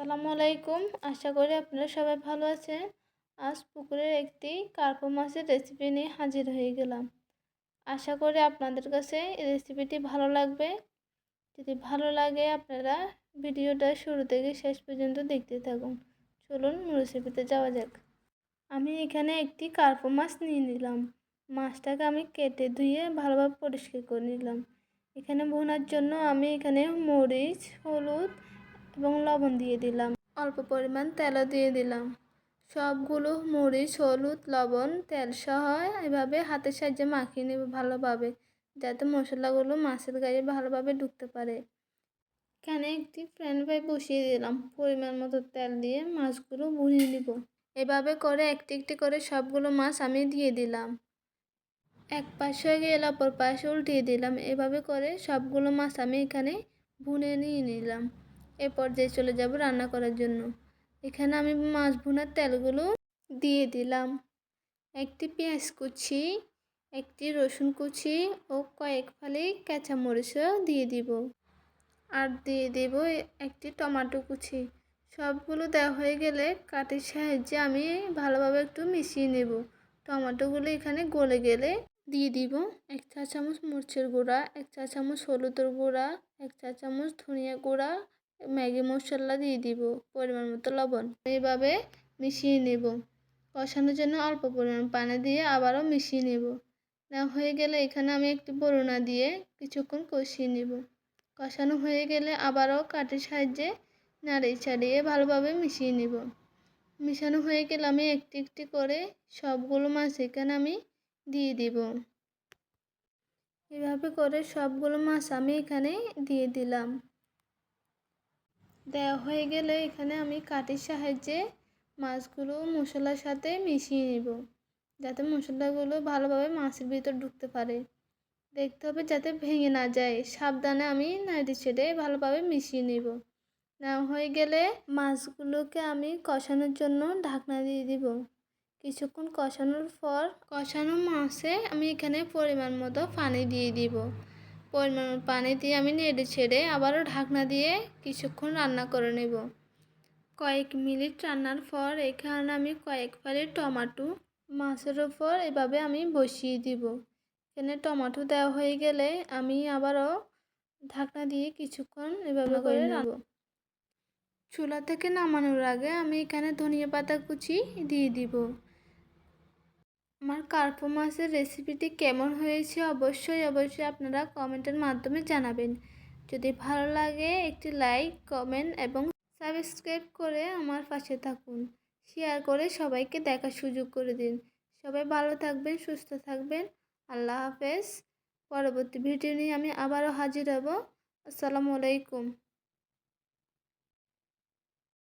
আসসালামু আলাইকুম। আশা করি আপনারা সবাই ভালো আছেন। আজ পুকুরের একটি কার্পো মাছের রেসিপি নিয়ে হাজির হয়ে গেলাম। আশা করি আপনাদের কাছে এই রেসিপিটি ভালো লাগবে। যদি ভালো লাগে আপনারা ভিডিওটা শুরু থেকে শেষ পর্যন্ত দেখতে থাকুন। চলুন রেসিপিতে যাওয়া যাক। আমি এখানে একটি কার্পো মাছ নিয়ে নিলাম। মাছটাকে আমি কেটে ধুয়ে ভালোভাবে পরিষ্কার করে নিলাম। এখানে বোনার জন্য আমি এখানে মরিচ, হলুদ এবং লবণ দিয়ে দিলাম। অল্প পরিমাণ তেলও দিয়ে দিলাম। সবগুলো মরিচ, হলুদ, লবণ তেল সহ এভাবে হাতের সাহায্যে মাখিয়ে নেব ভালোভাবে, যাতে মশলাগুলো মাছের গায়ে ভালোভাবে ঢুকতে পারে। এখানে একটি ফ্রাইন ফ্রাই বসিয়ে দিলাম। পরিমাণ মতো তেল দিয়ে মাছগুলো ভুনিয়ে নিব। এভাবে করে একটি একটি করে সবগুলো মাছ আমি দিয়ে দিলাম। এক পাশ হয়ে গেলে, অপর পাশে উল্টিয়ে দিলাম। এভাবে করে সবগুলো মাছ আমি এখানে ভুনে নিয়ে নিলাম। এ পর্যায়ে চলে যাব রান্না করার জন্য। এখানে আমি মাছ ভুনার তেলগুলো দিয়ে দিলাম। একটি পেঁয়াজ কুচি, একটি রসুন কুচি ও কয়েক ফালি কাঁচামরিচও দিয়ে দিব। আর দিয়ে দেব একটি টমেটো কুচি। সবগুলো দেওয়া হয়ে গেলে কাঠের সাহায্যে আমি ভালোভাবে একটু মিশিয়ে নেব। টমেটোগুলো এখানে গলে গেলে দিয়ে দিব এক চা চামচ মরিচের গুঁড়া, এক চা চামচ হলুদের গুঁড়া, এক চা চামচ ধনিয়া গুঁড়া ম্যাগি মশলা দিয়ে দিব, পরিমাণ মতো লবণ। এইভাবে মিশিয়ে নেব। কষানোর জন্য অল্প পরিমাণ পানি দিয়ে আবারও মিশিয়ে নেব। না হয়ে গেলে এখানে আমি একটি বরুণা দিয়ে কিছুক্ষণ কষিয়ে নেব। কষানো হয়ে গেলে আবারও কাঠের সাহায্যে নাড়িয়ে ছাড়িয়ে ভালোভাবে মিশিয়ে নেব। মিশানো হয়ে গেলে আমি একটি একটি করে সবগুলো মাছ এখানে আমি দিয়ে দিব। এভাবে করে সবগুলো মাছ আমি এখানে দিয়ে দিলাম। দেওয়া হয়ে গেলে এখানে আমি কাঠির সাহায্যে মাছগুলো মশলার সাথে মিশিয়ে নেব। যাতে মশলাগুলো ভালোভাবে মাছের ভিতর ঢুকতে পারে। দেখতে হবে যাতে ভেঙে না যায়। সাবধানে আমি নাড়ি ছেড়ে ভালোভাবে মিশিয়ে নেব। নেওয়া হয়ে গেলে মাছগুলোকে আমি কষানোর জন্য ঢাকনা দিয়ে দিব। কিছুক্ষণ কষানোর পর কষানো মাছে আমি এখানে পরিমাণ মতো পানি দিয়ে দিব। পরিমাণ পানি দিয়ে আমি নেড়ে ছেড়ে আবারও ঢাকনা দিয়ে কিছুক্ষণ রান্না করে নেব। কয়েক মিনিট রান্নার পর এখানে আমি কয়েক ফালি টমাটো মাছের ওপর এভাবে আমি বসিয়ে দিব। এখানে টমাটো দেওয়া হয়ে গেলে আমি আবারও ঢাকনা দিয়ে কিছুক্ষণ এভাবে করে নেব চুলা থেকে নামানোর আগে আমি এখানে ধনিয়া পাতা কুচি দিয়ে দিব। আমার কার্পো মাছের রেসিপিটি কেমন হয়েছে অবশ্যই অবশ্যই আপনারা কমেন্টের মাধ্যমে জানাবেন। যদি ভালো লাগে, একটি লাইক কমেন্ট এবং সাবস্ক্রাইব করে আমার পাশে থাকুন। শেয়ার করে সবাইকে দেখার সুযোগ করে দিন। সবাই ভালো থাকবেন, সুস্থ থাকবেন। আল্লাহ হাফেজ। পরবর্তী ভিডিও নিয়ে আমি আবারও হাজির হব। আসসালামু আলাইকুম।